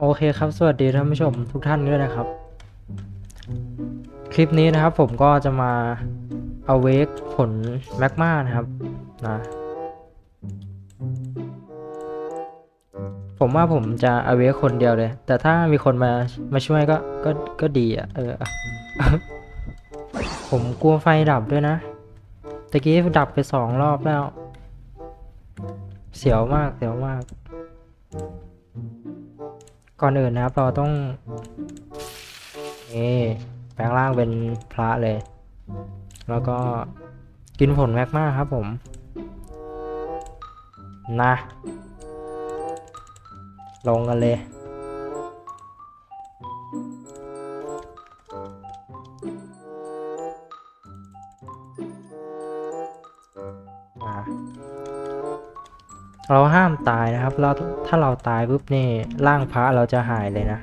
โอเคครับ สวัสดีท่านผู้ชมทุกท่านด้วยนะครับ คลิปนี้นะครับผมก็จะมาเอาเวกผลแมกมานะครับนะผมว่าผมจะเอาเวกคนเดียวเลย แต่ถ้ามีคนมามาช่วยก็ก็ก็ดีอะเออ ผมกลัวไฟดับด้วยนะตะกี้ดับไปสองรอบแล้ว เสียวมากเสียวมาก ก่อนอื่นนะครับ เราต้องนี่แปลงร่างเป็นพระเลย แล้วก็กินผลแมกมาครับผม นะ ลงกันเลย เราห้ามตายนะครับเราถ้าเราตายปุ๊บนี่ร่างพระเราจะหายเลยนะ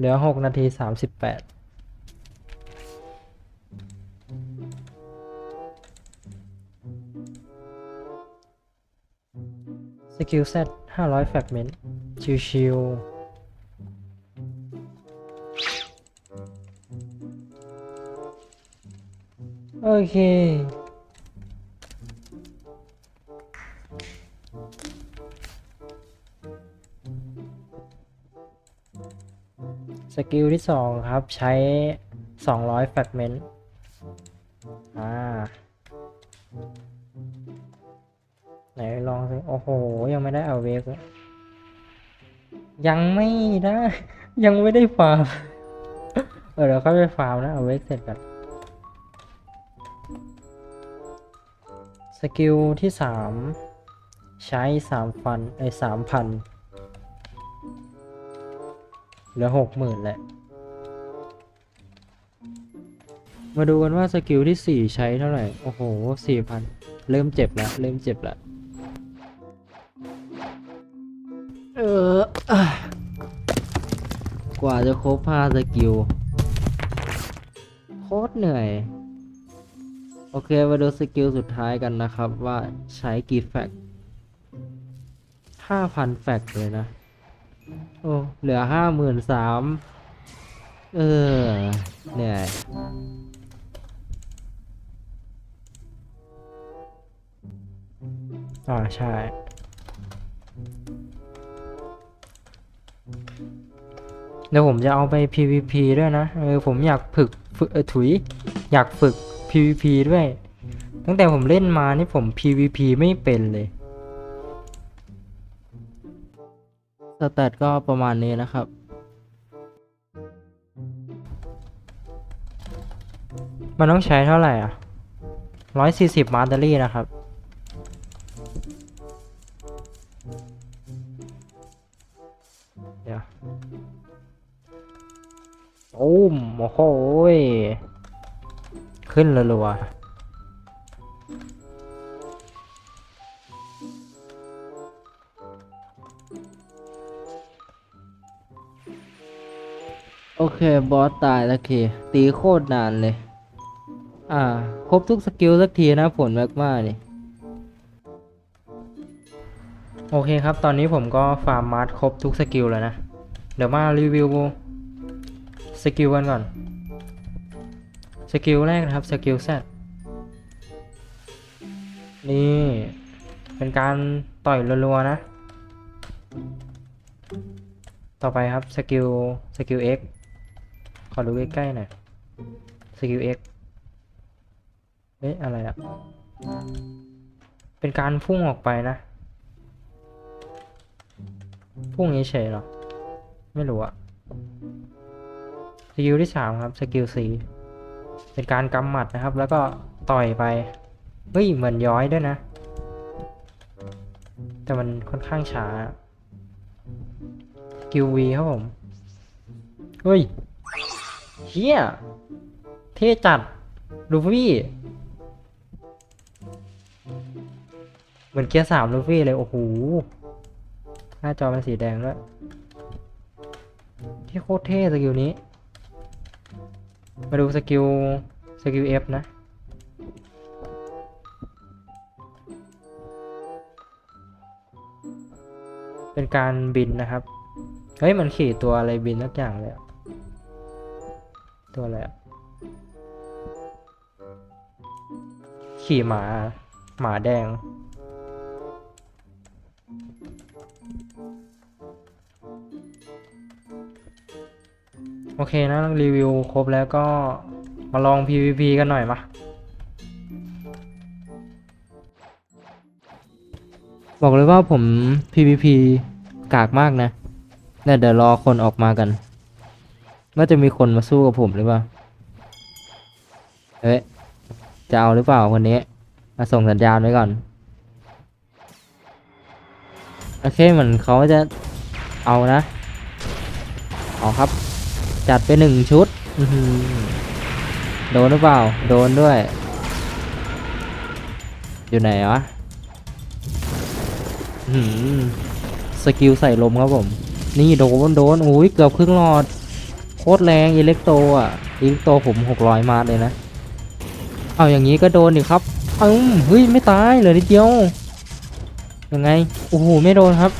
เหลือหกนาทีสามสิบแปดสกิลเซตห้าร้อยแฟกเมนต์ชิวๆโอเค สกิลที่สองครับ ใช้ 200แฟกเมนต์อ่า ไหนลองสิโอ้โห ยังไม่ได้เอาเวกยยังไม่ได้ ยังไม่ได้ฟาร์ม เออเดี๋ยวเข้าไปฟาร์มนะ เอาเวกเสร็จก่อนสกิลที่สามใช้สามฟันไอ้สามพัน เหลือหกหมื่นแหละ มาดูกันว่าสกิลที่สี่ใช้เท่าไหร่ โอ้โหสี่พันเริ่มเจ็บแล้ว เริ่มเจ็บแล้ว เออกว่าจะครบห้าสกิล โคตรเหนื่อย โอเค มาดูสกิลสุดท้ายกันนะครับว่าใช้กี่แฟกห้าพันแฟกเลยนะ โอ้เหลือห้าหมื่นสามเออเหนื่อยอ่าใช่ เดี๋ยวผมจะเอาไป PVP ด้วยนะ เออผมอยากฝึกฝึกเออถุย อยากฝึก PVP ด้วย ตั้งแต่ผมเล่นมานี่ผม PVP ไม่เป็นเลย สแตทก็ประมาณนี้นะครับ มันต้องใช้เท่าไหร่อะร้อยสี่สิบมาร์ตอรี่นะครับ เดี๋ยวโอ้โอ้โหยขึ้นเลยรัวๆ โอเค บอสตายแล้วเค ตีโคตรนานเลย อ่า ครบทุกสกิลสักทีนะผลแมกมากนี่ โอเคครับ ตอนนี้ผมก็ฟาร์มมาร์ทครบทุกสกิลแล้วนะ เดี๋ยวมารีวิวสกิลกันก่อน สกิลแรกนะครับ สกิลแซดนี่ เป็นการต่อยรัวๆนะ ต่อไปครับ สกิล สกิล X อดูใกล้ๆหน่อยสกิล X เอ๊ะอะไรอะเป็นการพุ่งออกไปนะ พุ่งเฉยๆเหรอ ไม่รู้อะสกิลที่สามครับ สกิล C เป็นการกำหมัดนะครับ แล้วก็ต่อยไป เฮ้ย เหมือนย้อยด้วยนะ แต่มันค่อนข้างช้าสกิล V ครับผม เฮ้ย เฮียเท่จัดลูฟี่เหมือนเกียร์สามลูฟี่เลย โอ้โห หน้าจอเป็นสีแดงด้วย ที่โคตรเท่สกิลนี้ มาดูสกิล สกิล F นะ เป็นการบินนะครับ เฮ้ย มันขี่ตัวอะไรบินสักอย่างเลยอะ ตัวอะไรอะขี่หมา หมาแดง โอเคนะรีวิวครบแล้วก็มาลอง PVP กันหน่อยมาบอกเลยว่าผม PVP กากมากนะเดี๋ยวรอคนออกมากัน ว่าจะมีคนมาสู้กับผมหรือเปล่าเอ้ย จะเอาหรือเปล่าคนนี้ มาส่งสัญญาณไว้ก่อน โอเคเหมือนเขาจะเอานะ เอาครับ จัดไปหนึ่งชุด โดนหรือเปล่า โดนด้วย อยู่ไหนวะสกิลใส่ลมครับผม นี่โดนโดนโอ้ยเกือบครึ่งหลอด โคตรแรงอิเล็กโตอะอิเล็กโตผมหกร้อยมาเลยนะ เอาอย่างนี้ก็โดนดิครับเอ้าเฮ้ยไม่ตายเหลือนิดเดียวยังไงโอ้โหไม่โดนครับ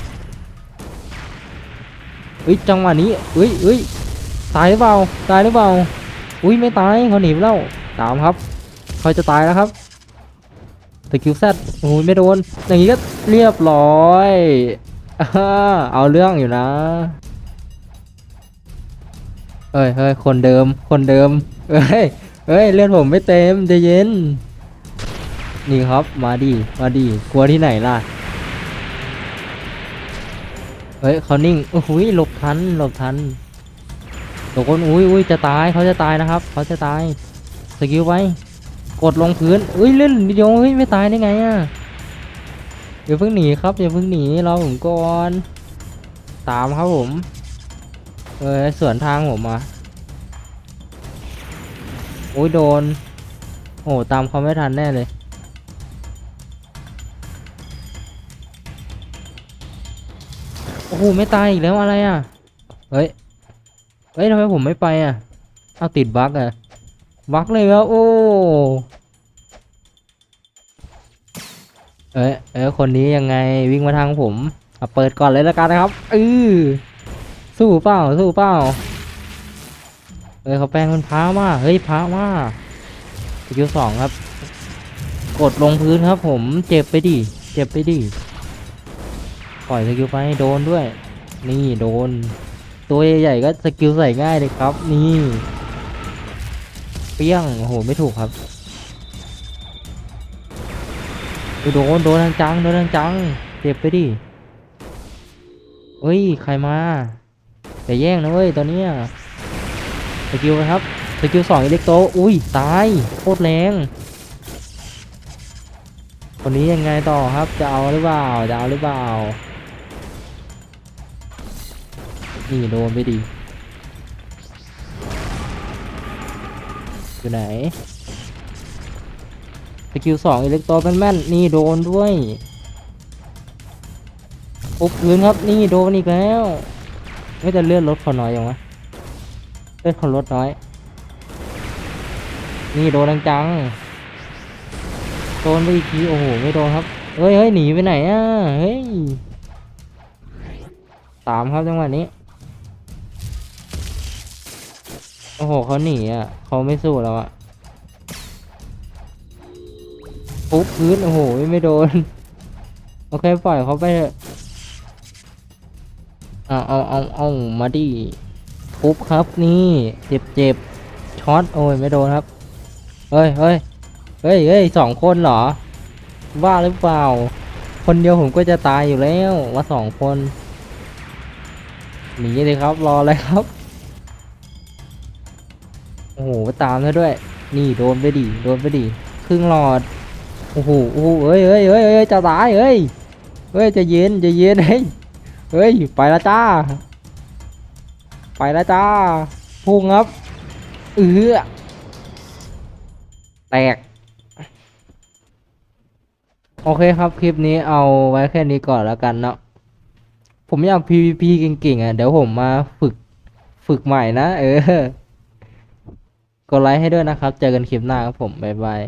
เฮ้ยจังหวะนี้เฮ้ยเฮ้ยตายหรือเปล่าตายหรือเปล่าอุ้ยไม่ตายเขาหนีไปแล้วตามครับเขาจะตายแล้วครับตะคิวแซดโอ้ยไม่โดนอย่างนี้ก็เรียบร้อย เอาเรื่องอยู่นะ เอ้ยเฮ้ยคนเดิม คนเดิมเอ้ยเอ้ยเลือดผมไม่เต็มใจเย็น นี่ครับ มาดิมาดิกลัวที่ไหนล่ะ เฮ้ยเขานิ่งโอ้โหยหลบทัน หลบทันตกคน อุ้ยอุ้ยจะตายเขาจะตายนะครับ เขาจะตาย สกิลไว้ กดลงพื้นอุ้ยเล่นนิดเดียวเฮ้ยไม่ตายได้ไงอะอย่าเพิ่งหนีครับอย่าเพิ่งหนีเรอผมก่อน ตามครับผม เออสวนทางผมมาโอ้ยโดน โอ้ตามเขาไม่ทันแน่เลย โอ้โหไม่ตายอีกแล้วอะไรอะ เฮ้ย เฮ้ยทำไมผมไม่ไปอะ เอาติดบั๊กอะ บั๊กเลยแล้วโอ้เอ้ยเอ้ยคนนี้ยังไงวิ่งมาทางผม เอาเปิดก่อนเลยแล้วกันนะครับ อือ สู้เปล่าสู้เปล่าเอ้ยเขาแปลงเป็นพระมาเฮ้ยพระมาสกิลสองครับ กดลงพื้นครับ ผมเจ็บไปดิเจ็บไปดิปล่อยสกิลไปโดนด้วย นี่โดน ตัวใหญ่ๆก็สกิลใส่ง่ายเลยครับ นี่เปี้ยงโอ้โหไม่ถูกครับโดนโดนจังโดนจังเจ็บไปดิเฮ้ย ใครมา แต่แย่งนะเว้ยตอนนี้สกิลครับสกิลสองอิเล็กโตอุ้ยตายโคตรแรงคนนี้ยังไงต่อครับจะเอาหรือเปล่าจะเอาหรือเปล่านี่โดนไปดีอยู่ไหนสกิลสองอิเล็กโตแม่นๆนี่โดนด้วยปุ๊บพื้นครับนี่โดนอีกแล้ว ไม่แต่เลื่อนรถเขาน้อยยังวะเลื่อนเขารถน้อย นี่โดนจังๆโดนไปอีกทีโอ้โหไม่โดนครับเฮ้ยเฮ้ยหนีไปไหนอะเฮ้ยตามครับจังหวะนี้โอ้โหเขาหนีอะเขาไม่สู้แล้วอะปุ๊บพื้นโอ้โหไม่โดน โอเคปล่อยเขาไปเถอะ เอาเอาเอาเอามาดิปุ๊บครับนี่เจ็บเจ็บช็อตโอ้ยไม่โดนครับเฮ้ยเฮ้ยเฮ้ยเฮ้ยสองคนเหรอว่าหรือเปล่า คนเดียวผมก็จะตายอยู่แล้วว่าสองคนหนีเลยครับรออะไรครับโอ้โหตามแล้วด้วย นี่โดนไปดิโดนไปดิครึ่งหลอดโอ้โหโอ้โหเอ้ยเอ้ยเอ้ยจะตายเอ้ยเอ้ยจะเย็นจะเย็นเฮ้ย เฮ้ย ไปและจ้า ไปและจ้า พุ่งครับเออแตก โอเคครับคลิปนี้เอาไว้แค่นี้ก่อนแล้วกันเนาะ ผมอยาก PVP เก่งๆอะ เดี๋ยวผมมาฝึกฝึกใหม่นะ เออ กดไลค์ให้ด้วยนะครับ เจอกันคลิปหน้าครับผม บ๊ายบาย